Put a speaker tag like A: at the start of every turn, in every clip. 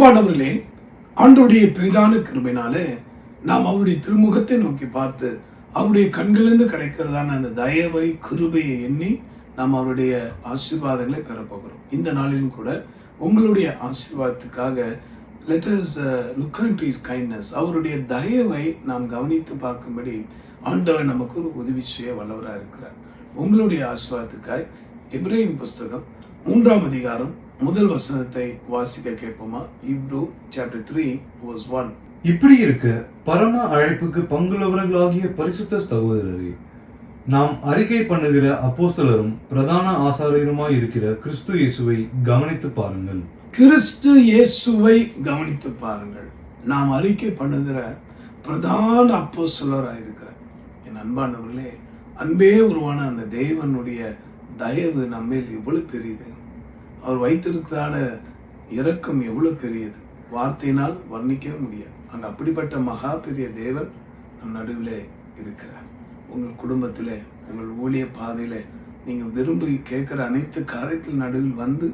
A: அன்பானவர்களே ஆண்டவருடைய பெரிதான கிருபைனாலே நாம் அவருடைய திருமுகத்தை நோக்கி பார்த்து அவருடைய கண்களிலிருந்து கிடைக்கிறதான அந்த தயவை கிருபையை எண்ணி நாம் அவருடைய ஆசீர்வாதங்களை பெறப்போகிறோம். இந்த நாளிலும் கூட உங்களுடைய ஆசீர்வாதத்துக்காக letters look and is kindness அவருடைய தயவை நாம் கவனித்து பார்க்கும்படி ஆண்டவர் நமக்கு ஒரு உதவி செய்ய வல்லவராக இருக்கிறார் உங்களுடைய ஆசீர்வாதத்துக்காய் எப்ரேம் புஸ்தகம் மூன்றாம் அதிகாரம் முதல் வசனத்தை வாசிக்க கேட்போமா? Hebrew chapter three verse one
B: இப்படி இருக்க பரம அழைப்புக்கு பங்குள்ளவர்களாகிய பரிசுத்த சகோதரரே நாம் அறிக்கை பண்ணுகிற அப்போஸ்தலரும் பிரதான ஆசாரியருமாய் இருக்கிற கிறிஸ்து இயேசுவை கவனித்து பாருங்கள்.
A: கிறிஸ்து இயேசுவை கவனித்து பாருங்கள். நாம் அறிக்கை பண்ணுகிற பிரதான அப்போஸ்தலராக இருக்கிற என் அன்பானவர்களே அன்பே உருவான அந்த தேவனுடைய தயவு நம்மேல் எவ்வளவு பெரியது. அவர் வைத்திருக்கிறதான இரக்கம் எவ்வளோ பெரியது? வார்த்தையினால் வர்ணிக்கவே முடியாது. அந்த அப்படிப்பட்ட மகா பெரிய தேவன் நம் நடுவில் இருக்கிறார். உங்கள் குடும்பத்தில் உங்கள் ஊழிய பாதையில் நீங்கள் விரும்பி கேட்குற அனைத்து காரியத்தில் நடுவில் வந்து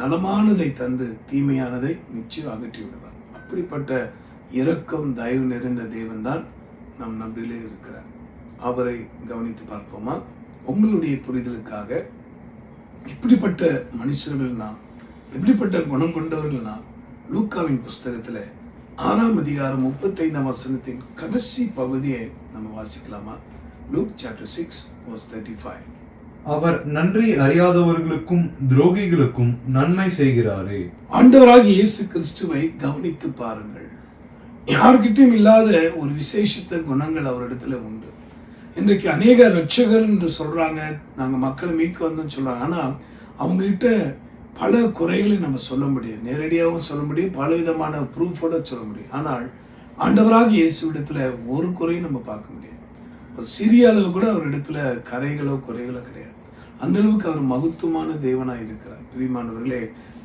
A: நலமானதை தந்து தீமையானதை நிச்சயம் அகற்றி விடுவார். அப்படிப்பட்ட இரக்கம் தயவு நிறைந்த தேவன் தான் நம் நம்பிலே இருக்கிறார். அவரை கவனித்து பார்ப்போமா? உங்களுடைய புரிதலுக்காக இப்படிப்பட்ட மனுஷர்கள் நாம் எப்படிப்பட்ட குணம் கொண்டவர்கள் நாம் லூக்காவின் புஸ்தகத்துல ஆறாம் அதிகாரம் முப்பத்தைந்தாம் வசனத்தின் கடைசி பகுதியை நம்ம வாசிக்கலாமா? Luke chapter six verse thirty five
B: அவர் நன்றி அறியாதவர்களுக்கும் துரோகிகளுக்கும் நன்மை செய்கிறாரே.
A: ஆண்டவராகிய இயேசு கிறிஸ்துவை கவனித்து பாருங்கள். யார்கிட்டயும் இல்லாத ஒரு விசேஷத்த குணங்கள் அவரிடத்துல உண்டு. இன்றைக்கு அநேக ரட்சகர் என்று சொல்கிறாங்க நாங்கள் மக்களை மீட்க வந்தோம்னு சொல்கிறாங்க ஆனால் அவங்கக்கிட்ட பல குறைகளை நம்ம சொல்ல முடியும். நேரடியாகவும் சொல்ல முடியும். பல விதமான ப்ரூஃபோட சொல்ல முடியும். ஆனால் ஆண்டவராக இயேசு இடத்துல ஒரு குறையும் நம்ம பார்க்க முடியாது. ஒரு சிறிய அளவு கூட அவர் இடத்துல கரைகளோ குறைகளோ கிடையாது. அந்த அளவுக்கு அவர் மகத்துவமான தேவனாக இருக்கிறார். பிரியமானவர்களே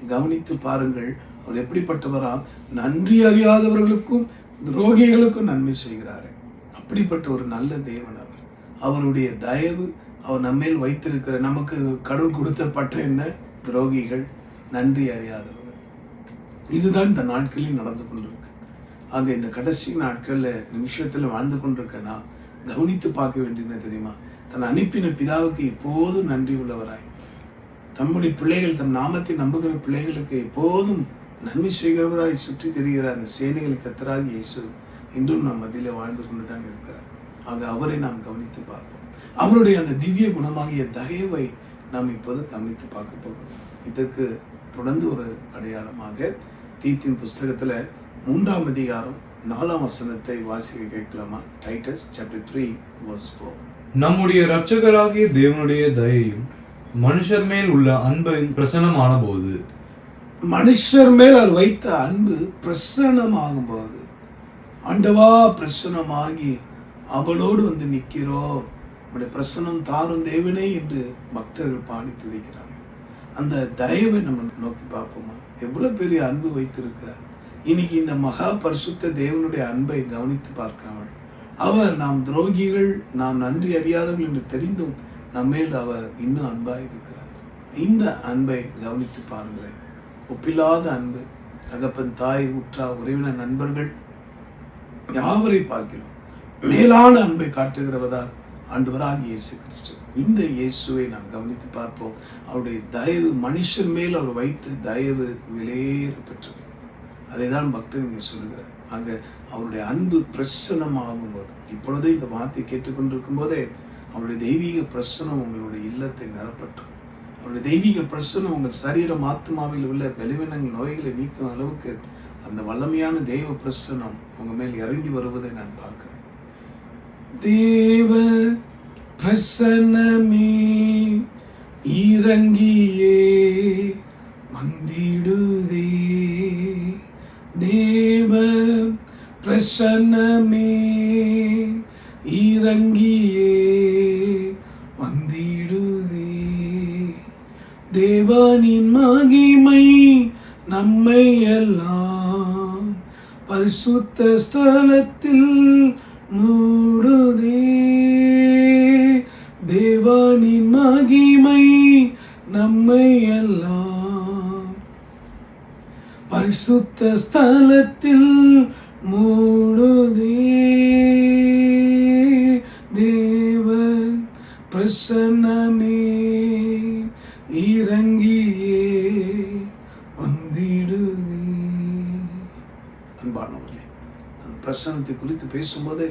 A: கவனித்து பாருங்கள். அவர் எப்படிப்பட்டவரா? நன்றி அறியாதவர்களுக்கும் துரோகிகளுக்கும் நன்மை செய்கிறாரு. அப்படிப்பட்ட ஒரு நல்ல தேவன் அவருடைய தயவு அவர் நம்மேல் வைத்திருக்கிற நமக்கு கடவுள் கொடுத்த பட்ட என்ன? துரோகிகள். நன்றி அறியாதவர்கள். இதுதான் இந்த நாட்களில் நடந்து கொண்டிருக்கு. ஆக இந்த கடைசி நாட்கள்ல நிமிஷத்தில் வாழ்ந்து கொண்டிருக்கேன்னா கவனித்து பார்க்க வேண்டியது தெரியுமா? தன் அனுப்பின பிதாவுக்கு எப்போதும் நன்றி உள்ளவராய். தம்முடைய பிள்ளைகள் தம் நாமத்தை நம்புகிற பிள்ளைகளுக்கு எப்போதும் நன்மை செய்கிறவராய் சுற்றி தெரிகிறார் அந்த சேனைகளுக்கு கத்தராகி இயேசு இன்றும் நம் மத்தியில் வாழ்ந்து கொண்டு தான் இருக்கிறார். ஆக அவரை நாம் கவனித்து பார்ப்போம். அவருடைய அந்த திவ்ய குணமாகிய தயவை நாம் இப்போது கவனித்து பார்க்க போகிறோம். இதற்கு தொடர்ந்து ஒரு அடையாளமாக தீத்தின் புஸ்தகத்துல மூன்றாம் அதிகாரம் நாலாம் வசனத்தை வாசிக்க கேட்கலாமா? Titus chapter three verse four
B: நம்முடைய இரட்சகராகிய தேவனுடைய தயையும் மனுஷர் மேல் உள்ள அன்பையும் பிரசனமான போது
A: மனுஷர் மேல் அவர் வைத்த அன்பு பிரசன்னமாகும் போது. ஆண்டவா பிரசன்னமாகி அவளோடு வந்து நிற்கிறோம். நம்முடைய பிரசன்னம் தாரும் தேவனே என்று பக்தர்கள் பாடி துதிக்கிறாங்க. அந்த தயவை நம்ம நோக்கி பார்ப்போமா? எவ்வளவு பெரிய அன்பு வைத்திருக்கிறார். இன்னைக்கு இந்த மகா பரிசுத்த தேவனுடைய அன்பை கவனித்து பார்க்காமல் அவர் நாம் துரோகிகள் நாம் நன்றி அறியாதவர்கள் என்று தெரிந்தும் நம்மேல் அவர் இன்னும் அன்பாய் இருக்கிறார். இந்த அன்பை கவனித்து பாருங்களேன். ஒப்பில்லாத அன்பு தகப்பன் தாய் உற்றா உறவினர் நண்பர்கள் யாவரை பார்க்கிறோம்? மேலான அன்பை காட்டுகிறவதால் ஆண்டவராக இயேசு கிறிஸ்து. இந்த இயேசுவை நாம் கவனித்து பார்ப்போம். அவருடைய தயவு மனுஷன் மேல் அவர் வைத்த தயவு விலையேற பெற்றது அதை தான் பக்தர் இங்கே சொல்லுகிறார். அங்க அவருடைய அன்பு பிரசனமாகும் போது இப்பொழுது இந்த வார்த்தை கேட்டுக்கொண்டிருக்கும் போதே அவருடைய தெய்வீக பிரசனம் உங்களுடைய இல்லத்தை நிரப்பட்டும். அவருடைய தெய்வீக பிரசனம் உங்கள் சரீரம் ஆத்மாவில் உள்ள பலவீனங்கள் நோய்களை நீக்கும் அளவுக்கு அந்த வல்லமையான தெய்வ பிரசனம் உங்க மேல் இறங்கி வருவதை நான் பார்க்குறேன். தேவ பிரசன்னமே இறங்கியே வந்திடுதே. தேவ பிரசன்னமே இறங்கியே வந்திடுதே. தேவனின் மகிமை நம்மை எல்லாம் பரிசுத்த ஸ்தலத்தில் பரிசுத்த ஸ்தலத்தில் மூடுதே. தேவ பிரசன்னமே இறங்கியே வந்திடுதே. அன்பானவர்களே அந்த பிரசன்னத்தை குறித்து பேசும்போதே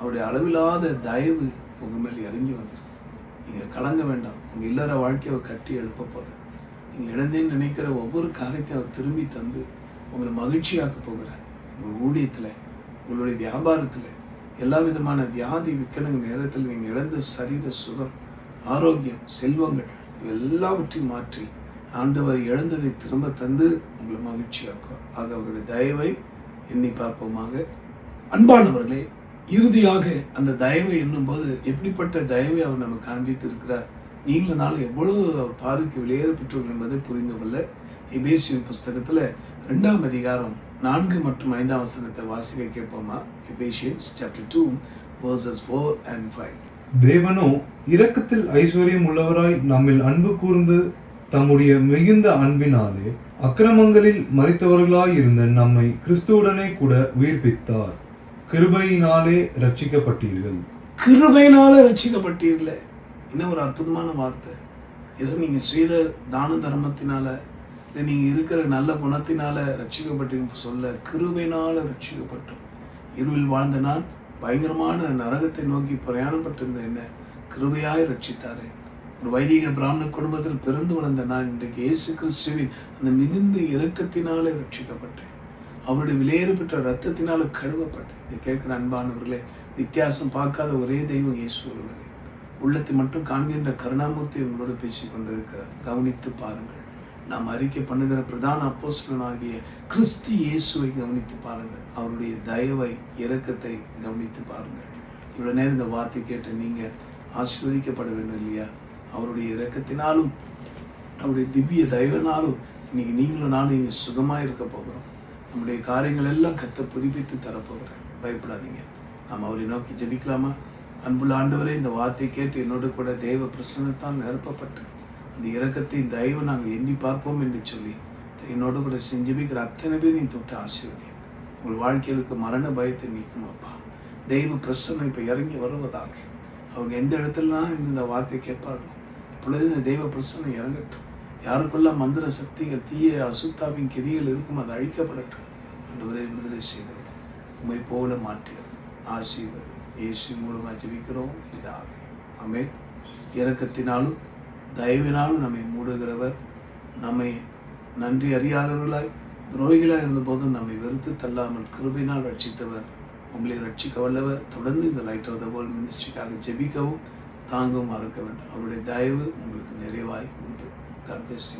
A: அவருடைய அளவில்லாத தயவு உங்க மேல் இறங்கி வந்திருக்கு. நீங்கள் கலங்க வேண்டாம். உங்கள் இல்லற வாழ்க்கையை அவர் கட்டி எழுப்ப போகிறேன் நீங்கள் இழந்தேன்னு நினைக்கிற ஒவ்வொரு காரியத்தையும் அவர் திரும்பி தந்து உங்களை மகிழ்ச்சியாக்க போகிறார் உங்கள் ஊழியத்தில் உங்களுடைய வியாபாரத்துல எல்லா விதமான வியாதி விக்கணுங்க நேரத்தில் நீங்க இழந்த சரித சுகம் ஆரோக்கியம் செல்வங்கள் எல்லாவற்றையும் மாற்றி ஆண்டவர் இழந்ததை திரும்ப தந்து உங்களை மகிழ்ச்சியாக்கும். ஆக அவருடைய தயவை எண்ணி பார்ப்போமாக. அன்பானவர்களே இறுதியாக அந்த தயவை எண்ணும்போது எப்படிப்பட்ட தயவை அவர் நமக்கு காண்பித்து இருக்கிறார் நீங்களும் நாள் எவ்வளவு அவர் பார்வைக்கு வெளியேற என்பதை புரிந்து கொள்ள எபேசியன் புஸ்தகத்துல ரெண்டாம் அதிகாரம் நான்கு மற்றும் ஐந்தாம் வசனத்தை வாசிக்க கேட்போமா? Ephesians chapter two verses four and five
B: தேவனோ இரக்கத்தில் ஐஸ்வர்யம் உள்ளவராய் நம்மில் அன்பு கூர்ந்து தம்முடைய மிகுந்த அன்பினாலே அக்கிரமங்களில் மறித்தவர்களாய் இருந்த நம்மை கிறிஸ்துவுடனே கூட உயிர்ப்பித்தார். கிருபையினாலே ரட்சிக்கப்பட்டீர்கள்
A: கிருபையினால ரட்சிக்கப்பட்டீர்களே என்ன ஒரு அற்புதமான வார்த்தை. ஏதோ நீங்க செய்த தான தர்மத்தினால இல்லை நீங்கள் இருக்கிற நல்ல குணத்தினால ரட்சிக்கப்பட்டீங்க சொல்ல கிருபையினால ரட்சிக்கப்பட்டோம். இருவில் வாழ்ந்த நான் பயங்கரமான நரகத்தை நோக்கி பிரயாணப்பட்டிருந்த என்ன கிருபையாய் ரட்சித்தாரு. ஒரு வைதிக பிராமண குடும்பத்தில் பிறந்து வளர்ந்த நான் இன்றைக்கு இயேசு கிறிஸ்துவின் அந்த மிகுந்த இறக்கத்தினாலே ரட்சிக்கப்பட்டேன். அவருடைய விலையேறப்பட்ட ரத்தத்தினால கழுவப்பட்டேன். இதை கேட்கிற அன்பானவர்களே வித்தியாசம் பார்க்காத ஒரே தெய்வம் இயேசு ஒருவரே. உள்ளத்தை மட்டும் காண்கின்ற கருணாமூர்த்தி உங்களோடு பேசிக் கொண்டிருக்கிறார் கவனித்து பாருங்கள். நாம் அறிக்கை பண்ணுகிற பிரதான அப்போஸ்டனாகிய கிறிஸ்து இயேசுவை கவனித்து பாருங்கள். அவருடைய தயவை இரக்கத்தை கவனித்து பாருங்கள். இவ்வளவு நேரம் இந்த வார்த்தை கேட்ட நீங்க ஆசீர்வதிக்கப்பட வேண்டும் இல்லையா? அவருடைய இரக்கத்தினாலும் அவருடைய திவ்ய தயவினாலும் இன்னைக்கு நீங்களும் நானும் இனி சுகமா இருக்க போகிறோம். நம்முடைய காரியங்கள் எல்லாம் கத்த புதுப்பித்து தரப்போகிறேன் பயப்படாதீங்க. நாம் அவரை நோக்கி ஜபிக்கலாமா? அன்புள்ள ஆண்டவரே இந்த வார்த்தை கேட்டு என்னோடு கூட தேவ பிரசன்னத்தால் நிரப்பப்பட்டு அந்த இறக்கத்தை தயவு நாங்கள் எண்ணி பார்ப்போம் என்று சொல்லி என்னோடு கூட செஞ்சபிக்கிற அத்தனை பேர் நீ தொட்டு ஆசீர்வதி உங்கள் வாழ்க்கைகளுக்கு மரண பயத்தை நீக்கும் அப்பா. தெய்வ பிரசன்னம் இப்போ இறங்கி வருவதாக. அவங்க எந்த இடத்துலலாம் இந்த வார்த்தை கேட்பார்கள் அப்பொழுது இந்த தெய்வ பிரசன்னம் இறங்கட்டும். யாருக்குள்ள மந்திர சக்திகள் தீய அசுத்தாவின் கிரிகள் இருக்கும் அது அழிக்கப்படட்டும். ஆண்டவரே விடுதலை செய்தவர்கள் உண்மை போல மாற்றியது ஆசீர்வதி. இயேசு மூலமாக ஜெபிக்கிறோம். இதாவே அமே இறக்கத்தினாலும் தயவினால் நம்மை மூடுகிறவர் நம்மை நன்றி அறியாதவர்களாய் துரோகிகளாக இருந்தபோது நம்மை வெறுத்து தள்ளாமல் கிருபினால் ரட்சித்தவர். உங்களை ரட்சிக்க வல்லவர் தொடர்ந்து இந்த லைட் ஆஃப் த மினிஸ்ட்ரிக்காக ஜெபிக்கவும் தாங்கவும் மறக்க வேண்டும். அவருடைய தயவு உங்களுக்கு நிறைவாய் உண்டு. God plus